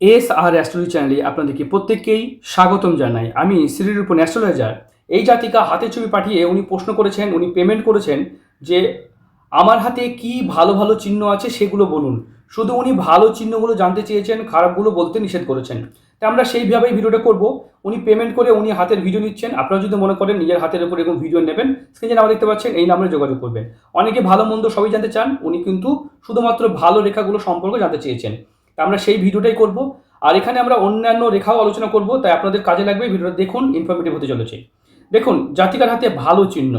S আর astrology চ্যানেলে আপনাদেরকে প্রত্যেককেই স্বাগতম জানাই। আমি শ্রীরূপন অ্যাস্ট্রোলজার। এই জাতিকা হাতের ছবি পাঠিয়ে উনি প্রশ্ন করেছেন, উনি পেমেন্ট করেছেন যে, আমার হাতে কি ভালো ভালো চিহ্ন আছে সেগুলো বলুন। শুধু উনি ভালো চিহ্নগুলো জানতে চেয়েছেন, খারাপগুলো বলতে নিষেধ করেছেন। তা আমরা সেইভাবেই ভিডিওটা করব। উনি পেমেন্ট করে উনি হাতের ভিডিও নিচ্ছেন। আপনারা যদি মনে করেন নিজের হাতের উপর এরকম ভিডিও নেবেন স্ক্রিনে নাম্বার দেখতে পাচ্ছেন, এই নাম্বারে যোগাযোগ করবেন। অনেকে ভালো মন্দ সবই জানতে চান, উনি কিন্তু শুধুমাত্র ভালো রেখাগুলো সম্পর্কে জানতে চেয়েছেন। তা আমরা সেই ভিডিওটাই করব। আর এখানে আমরা অন্যান্য রেখাও আলোচনা করব, তাই আপনাদের কাজে লাগবে ভিডিওটা দেখুন ইনফরমেটিভ হতে চলেছে। দেখুন, জাতিকার হাতে ভালো চিহ্ন।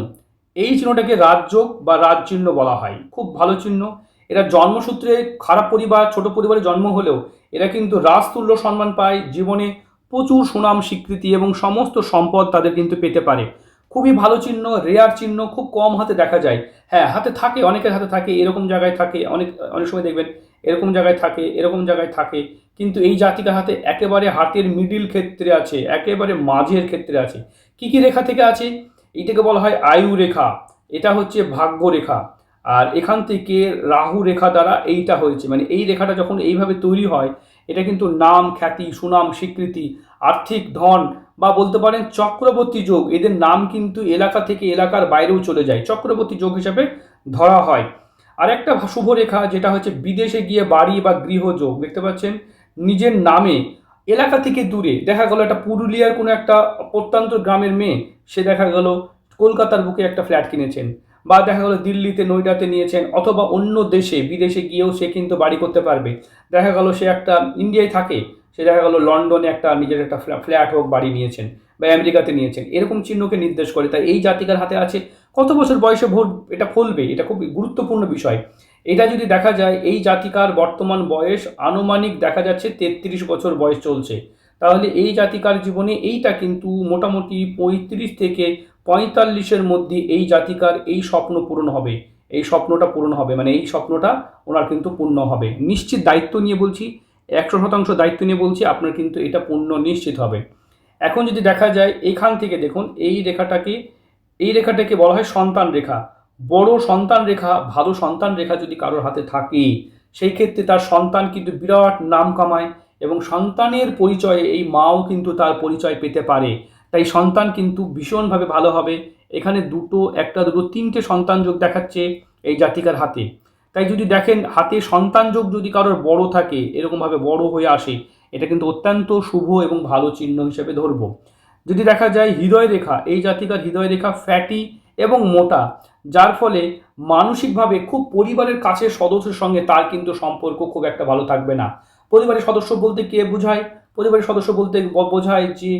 এই চিহ্নটাকে রাজযোগ বা রাজ চিহ্ন বলা হয়। খুব ভালো চিহ্ন। এরা জন্মসূত্রে খারাপ পরিবার, ছোট পরিবারে জন্ম হলেও এরা কিন্তু রাজতুল্য সম্মান পায়, জীবনে প্রচুর সুনাম, স্বীকৃতি এবং সমস্ত সম্পদ তাদের কিন্তু পেতে পারে। খুবই ভালো চিহ্ন রেয়ার চিহ্ন খুব কম হাতে দেখা যায়। হ্যাঁ হাতে থাকে, অনেকের হাতে থাকে, এরকম জায়গায় থাকে, অনেক অনেক সময় দেখবেন এরকম জায়গায় থাকে, এরকম জায়গায় থাকে, কিন্তু এই জাতিকার হাতে একেবারে হাতের মিডিল ক্ষেত্রে আছে, একেবারে মাঝের ক্ষেত্রে আছে। কি কি রেখা থেকে আছে? এইটাকে বলা হয় আয়ু রেখা, এটা হচ্ছে ভাগ্য রেখা, আর এখান থেকে রাহু রেখা দ্বারা এইটা হয়েছে। মানে এই রেখাটা যখন এইভাবে তৈরি হয় এটা কিন্তু নাম, খ্যাতি, সুনাম, স্বীকৃতি, আর্থিক ধন বা বলতে পারেন চক্রবর্তী যোগ। এদের নাম কিন্তু এলাকা থেকে এলাকার বাইরেও চলে যায়। চক্রবর্তী যোগ হিসাবে ধরা হয়। আর একটা শুভ রেখা যেটা হচ্ছে বিদেশে গিয়ে বাড়ি বা গৃহযোগ দেখতে পাচ্ছেন? নিজের নামে এলাকা থেকে দূরে। দেখা গেলো একটা পুরুলিয়ার কোনো একটা প্রত্যন্ত গ্রামের মেয়ে, সে দেখা গেল কলকাতার বুকে একটা ফ্ল্যাট কিনেছেন। বা দেখা গেল দিল্লিতে নয়ডাতে নিয়েছেন অথবা অন্য দেশে, বিদেশে গিয়েও সে কিন্তু বাড়ি করতে পারবে। দেখা গেল সে একটা ইন্ডিয়ায় থাকে, সে দেখা গেলো লন্ডনে একটা নিজের একটা ফ্ল্যাট হোক, বাড়ি নিয়েছেন বা আমেরিকাতে নিয়েছেন। এরকম চিহ্নকে নির্দেশ করে। তাই এই জাতিকার হাতে আছে কত বছর বয়সে ভোট, এটা ফলবে, এটা খুব গুরুত্বপূর্ণ বিষয়। এটা যদি দেখা যায়, এই জাতিকার বর্তমান বয়স আনুমানিক দেখা যাচ্ছে তেত্রিশ বছর বয়স চলছে। তাহলে এই জাতিকার জীবনে এইটা কিন্তু মোটামুটি পঁয়ত্রিশ থেকে পঁয়তাল্লিশের মধ্যে এই জাতিকার এই স্বপ্ন পূরণ হবে, এই স্বপ্নটা পূরণ হবে মানে এই স্বপ্নটা ওনার কিন্তু পূর্ণ হবে। নিশ্চিত দায়িত্ব নিয়ে বলছি, একশো শতাংশ দায়িত্ব নিয়ে বলছি, আপনার কিন্তু এটা পূর্ণ নিশ্চিত হবে। এখন যদি দেখা যায়, এখান থেকে দেখুন, এই রেখাটাকে এই রেখাটাকে বলা হয় সন্তান রেখা। বড় সন্তান রেখা, ভালো সন্তান রেখা যদি কারোর হাতে থাকে, সেই ক্ষেত্রে তার সন্তান কিন্তু বিরাট নাম কামায় এবং সন্তানের পরিচয়ে এই মাও কিন্তু তার পরিচয় পেতে পারে। তাই সন্তান কিন্তু ভীষণভাবে ভালো হবে। এখানে দুটো, একটা, দুটো, তিনটে সন্তান যোগ দেখাচ্ছে এই জাতিকার হাতে। তাই যদি দেখেন, হাতে সন্তান যোগ যদি কারোর বড় থাকে, এরকমভাবে বড় হয়ে আসে, এটা কিন্তু অত্যন্ত শুভ এবং ভালো চিহ্ন হিসেবে ধরবো। যদি দেখা যায়, হৃদয় রেখা, এই জাতিকার হৃদয় রেখা ফ্যাটি এবং মোটা, যার ফলে মানসিকভাবে খুব পরিবারের কাছের সদস্যের সঙ্গে তার কিন্তু সম্পর্ক খুব একটা ভালো থাকবে না। পরিবারের সদস্য বলতে কে বোঝায়? পরিবারের সদস্য বলতে বোঝায় যে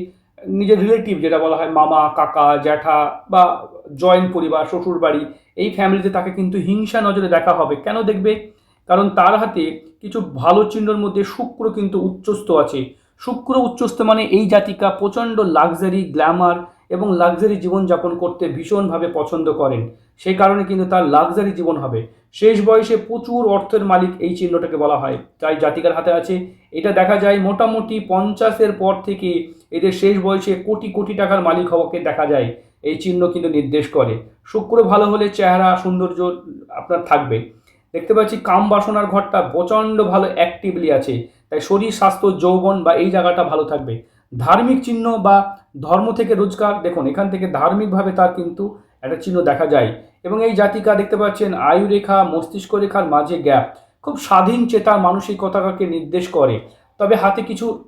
নিজের রিলেটিভ যেটা বলা হয় মামা, কাকা, জ্যাঠা বা জয়েন্ট পরিবার শ্বশুর বাড়ি এই ফ্যামিলিতে তাকে কিন্তু হিংসা নজরে দেখা হবে। কেন দেখবে? কারণ তার হাতে কিছু ভালো চিহ্নর মধ্যে শুক্র কিন্তু উচ্চস্থ আছে। শুক্র উচ্চস্থ মানে এই জাতিকা প্রচণ্ড লাক্সারি গ্ল্যামার এবং লাক্সারি জীবনযাপন করতে ভীষণভাবে পছন্দ করেন। সেই কারণে কিন্তু তার লাক্সারি জীবন হবে। শেষ বয়সে প্রচুর অর্থের মালিক এই চিহ্নটাকে বলা হয়। তাই জাতিকার হাতে আছে। এটা দেখা যায় মোটামুটি পঞ্চাশের পর থেকে এদের শেষ বয়সে কোটি কোটি টাকার মালিক হওয়াকে দেখা যায়। এই চিহ্ন কিন্তু নির্দেশ করে। শুক্র ভালো হলে চেহারা, সৌন্দর্য আপনার থাকবে। দেখতে পাচ্ছি কাম বাসনার ঘরটা প্রচণ্ড ভালো অ্যাক্টিভলি আছে। তাই শরীর, স্বাস্থ্য, যৌবন বা এই জায়গাটা ভালো থাকবে। ধার্মিক চিহ্ন বা ধর্ম থেকে রোজগার, দেখুন, এখান থেকে ধার্মিকভাবে তার কিন্তু একটা চিহ্ন দেখা যায়। এবং এই জাতিকা দেখতে পাচ্ছেন, আয়ু রেখা, মস্তিষ্ক রেখার মাঝে গ্যাপ খুব স্বাধীন চেতা মানসিকতাকে নির্দেশ করে। তবে হাতে কিছু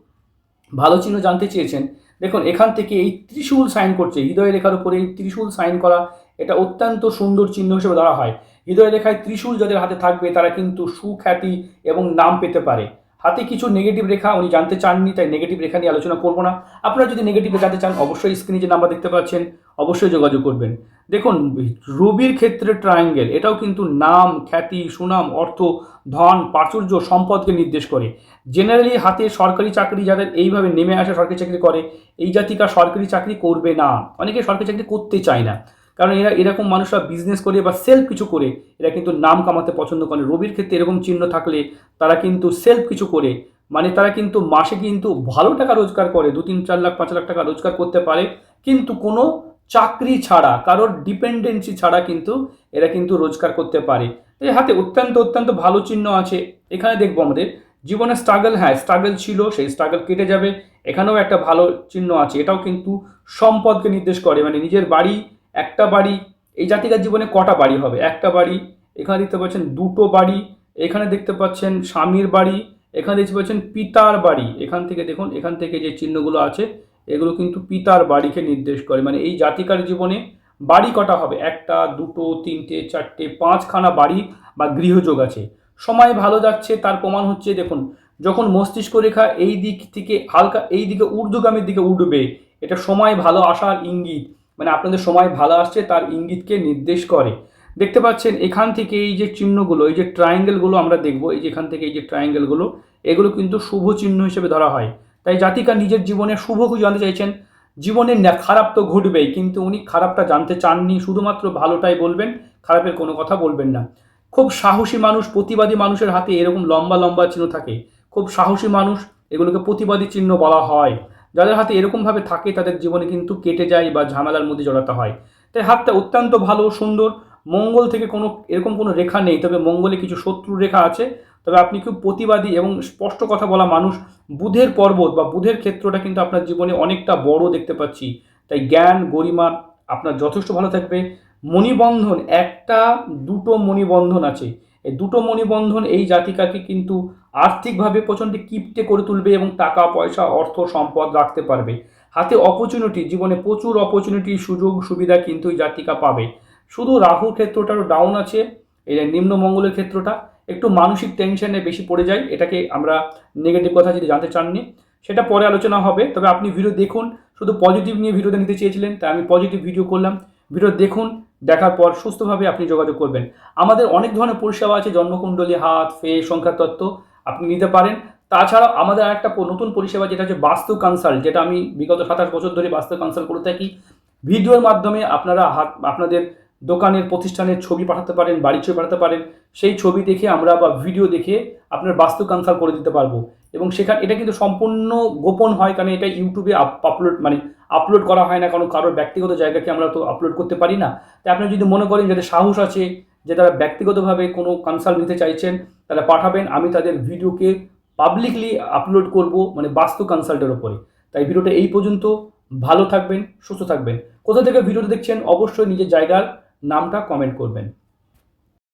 ভালো চিহ্ন জানতে চেয়েছেন। দেখুন, এখান থেকে এই ত্রিশূল সাইন করছে। হৃদয় রেখার উপরে এই ত্রিশূল সাইন করা এটা অত্যন্ত সুন্দর চিহ্ন হিসেবে ধরা হয়। হৃদয় রেখায় ত্রিশূল যাদের হাতে থাকবে, তারা কিন্তু সুখ্যাতি এবং নাম পেতে পারে। হাতে কিছু নেগেটিভ রেখা উনি জানতে চাননি, তাই নেগেটিভ রেখা নিয়ে আলোচনা করব না। আপনারা যদি নেগেটিভ রেখাতে চান, অবশ্যই স্ক্রিনে যে নাম্বার দেখতে পাচ্ছেন অবশ্যই যোগাযোগ করবেন। দেখুন, রবির ক্ষেত্রে ট্রায়াঙ্গেল এটাও কিন্তু নাম, খ্যাতি, সুনাম, অর্থ, ধন, প্রাচুর্য, সম্পদকে নির্দেশ করে। জেনারেলি হাতে সরকারি চাকরি যাদের এইভাবে নেমে আসে, সরকারি চাকরি করে, এই জাতিকা সরকারি চাকরি করবে না। অনেকে সরকারি চাকরি করতে চায় না। কারণ এরা এরকম মানুষরা বিজনেস করে বা সেলফ কিছু করে, এরা কিন্তু নাম কামাতে পছন্দ করে রবির ক্ষেত্রে এরকম চিহ্ন থাকলে তারা কিন্তু সেলফ কিছু করে মানে তারা কিন্তু মাসে কিন্তু ভালো টাকা রোজগার করে দু তিন চার লাখ, পাঁচ লাখ টাকা রোজগার করতে পারে। কিন্তু কোনো চাকরি ছাড়া, কারোর ডিপেন্ডেন্সি ছাড়া কিন্তু এরা কিন্তু রোজগার করতে পারে। এই হাতে অত্যন্ত অত্যন্ত ভালো চিহ্ন আছে। এখানে দেখব আমাদের জীবনে স্ট্রাগল হ্যাঁ স্ট্রাগল ছিল, সেই স্ট্রাগল কেটে যাবে। এখানেও একটা ভালো চিহ্ন আছে, এটাও কিন্তু সম্পদকে নির্দেশ করে মানে নিজের বাড়ি, একটা বাড়ি, এই জাতিকার জীবনে কটা বাড়ি হবে? একটা বাড়ি, এখানে দেখতে পাচ্ছেন দুটো বাড়ি, এখানে দেখতে পাচ্ছেন স্বামীর বাড়ি, এখানে দেখতে পাচ্ছেন পিতার বাড়ি। এখান থেকে দেখুন, এখান থেকে যে চিহ্নগুলো আছে এগুলো কিন্তু পিতার বাড়িকে নির্দেশ করে। মানে এই জাতিকার জীবনে বাড়ি কটা হবে? একটা, দুটো, তিনটে, চারটে, পাঁচখানা বাড়ি বা গৃহযোগ আছে। সময় ভালো যাচ্ছে, তার প্রমাণ হচ্ছে, দেখুন, যখন মস্তিষ্ক রেখা এই দিক থেকে হালকা, এই দিকে ঊর্ধ্বগামীর দিকে উঠবে, এটা সময় ভালো আসার ইঙ্গিত। মানে আপনাদের সময় ভালো আসছে, তার ইঙ্গিতকে নির্দেশ করে। দেখতে পাচ্ছেন, এখান থেকে এই যে চিহ্নগুলো, এই যে ট্রায়াঙ্গেলগুলো আমরা দেখব, এই যে এখান থেকে এই যে ট্রায়াঙ্গেলগুলো এগুলো কিন্তু শুভ চিহ্ন হিসেবে ধরা হয়। তাই জাতিকা নিজের জীবনে শুভ কিছু জানতে চাইছেন। জীবনে খারাপ তো ঘটবেই, কিন্তু উনি খারাপটা জানতে চাননি। শুধুমাত্র ভালোটাই বলবেন, খারাপের কোনো কথা বলবেন না। খুব সাহসী মানুষ, প্রতিবাদী মানুষের হাতে এরকম লম্বা লম্বা চিহ্ন থাকে। খুব সাহসী মানুষ, এগুলোকে প্রতিবাদী চিহ্ন বলা হয়। যাদের হাতে এরকমভাবে থাকে, তাদের জীবনে কিন্তু কেটে যায় বা ঝামেলার মধ্যে জড়াতে হয়। তাই হাতটা অত্যন্ত ভালো, সুন্দর মঙ্গল থেকে কোনো এরকম কোনো রেখা নেই, তবে মঙ্গলে কিছু শত্রু রেখা আছে। তবে আপনি খুব প্রতিবাদী এবং স্পষ্ট কথা বলা মানুষ, বুধের পর্বত বা বুধের ক্ষেত্রটা কিন্তু আপনার জীবনে অনেকটা বড় দেখতে পাচ্ছি। তাই জ্ঞান, গরিমা আপনার যথেষ্ট ভালো থাকবে। মণিবন্ধন, একটা, দুটো মণিবন্ধন আছে। এই দুটো মণিবন্ধন এই জাতিকাকে কিন্তু আর্থিকভাবে প্রচণ্ড কিপটে করে তুলবে এবং টাকা, পয়সা, অর্থ, সম্পদ রাখতে পারবে। হাতে অপরচুনিটি জীবনে প্রচুর অপরচুনিটি সুযোগ, সুবিধা কিন্তু এই জাতিকা পাবে। শুধু রাহুর ক্ষেত্রটারও ডাউন আছে, এই নিম্ন মঙ্গলের ক্ষেত্রটা, একটু মানসিক টেনশনে বেশি পড়ে যায়, এটাকে আমরা নেগেটিভ কথা যদি জানতে চাননি, সেটা পরে আলোচনা হবে, তবে আপনি ভিডিও দেখুন, শুধু পজিটিভ নিয়ে ভিডিওতে নিতে চেয়েছিলেন, তাই আমি পজিটিভ ভিডিও করলাম ভিডিও দেখুন, দেখার পর সুস্থভাবে আপনি যোগাযোগ করবেন। আমাদের অনেক ধরনের পরিষেবা আছে, জন্মকুণ্ডলী, হাত ফে সংখ্যা, তত্ত্ব, আপনি নিতে পারেন। তাছাড়া আমাদের একটা নতুন পরিষেবা যেটা হচ্ছে বাস্তু কনসাল্ট যেটা আমি বিগত সাতাশ বছর ধরে বাস্তু কনসাল্ট করে থাকি। ভিডিওর মাধ্যমে আপনারা হাত আপনাদের দোকানের প্রতিষ্ঠানের ছবি পাঠাতে পারেন, বাড়ির ছবি পাঠাতে পারেন, সেই ছবি দেখে আমরা বা ভিডিও দেখে আপনার বাস্তু কনসাল্ট করে দিতে পারব। এবং সেখানে, এটা কিন্তু সম্পূর্ণ গোপন হয়, কারণ এটা ইউটিউবে আপলোড মানে আপলোড করা হয় না কারণ কারোর ব্যক্তিগত জায়গাকে আমরা তো আপলোড করতে পারি না। তাই আপনি যদি মনে করেন যাদের সাহস আছে, যে তারা ব্যক্তিগতভাবে কোনো কনসাল্ট নিতে চাইছেন তাহলে পাঠাবেন, আমি তাদের ভিডিওকে পাবলিকলি আপলোড করব মানে বাস্তু কনসাল্টের ওপরে তাই ভিডিওটা এই পর্যন্ত, ভালো থাকবেন, সুস্থ থাকবেন। কোথা থেকে ভিডিওটা দেখছেন? অবশ্যই নিজের জায়গার নামটা কমেন্ট করবেন।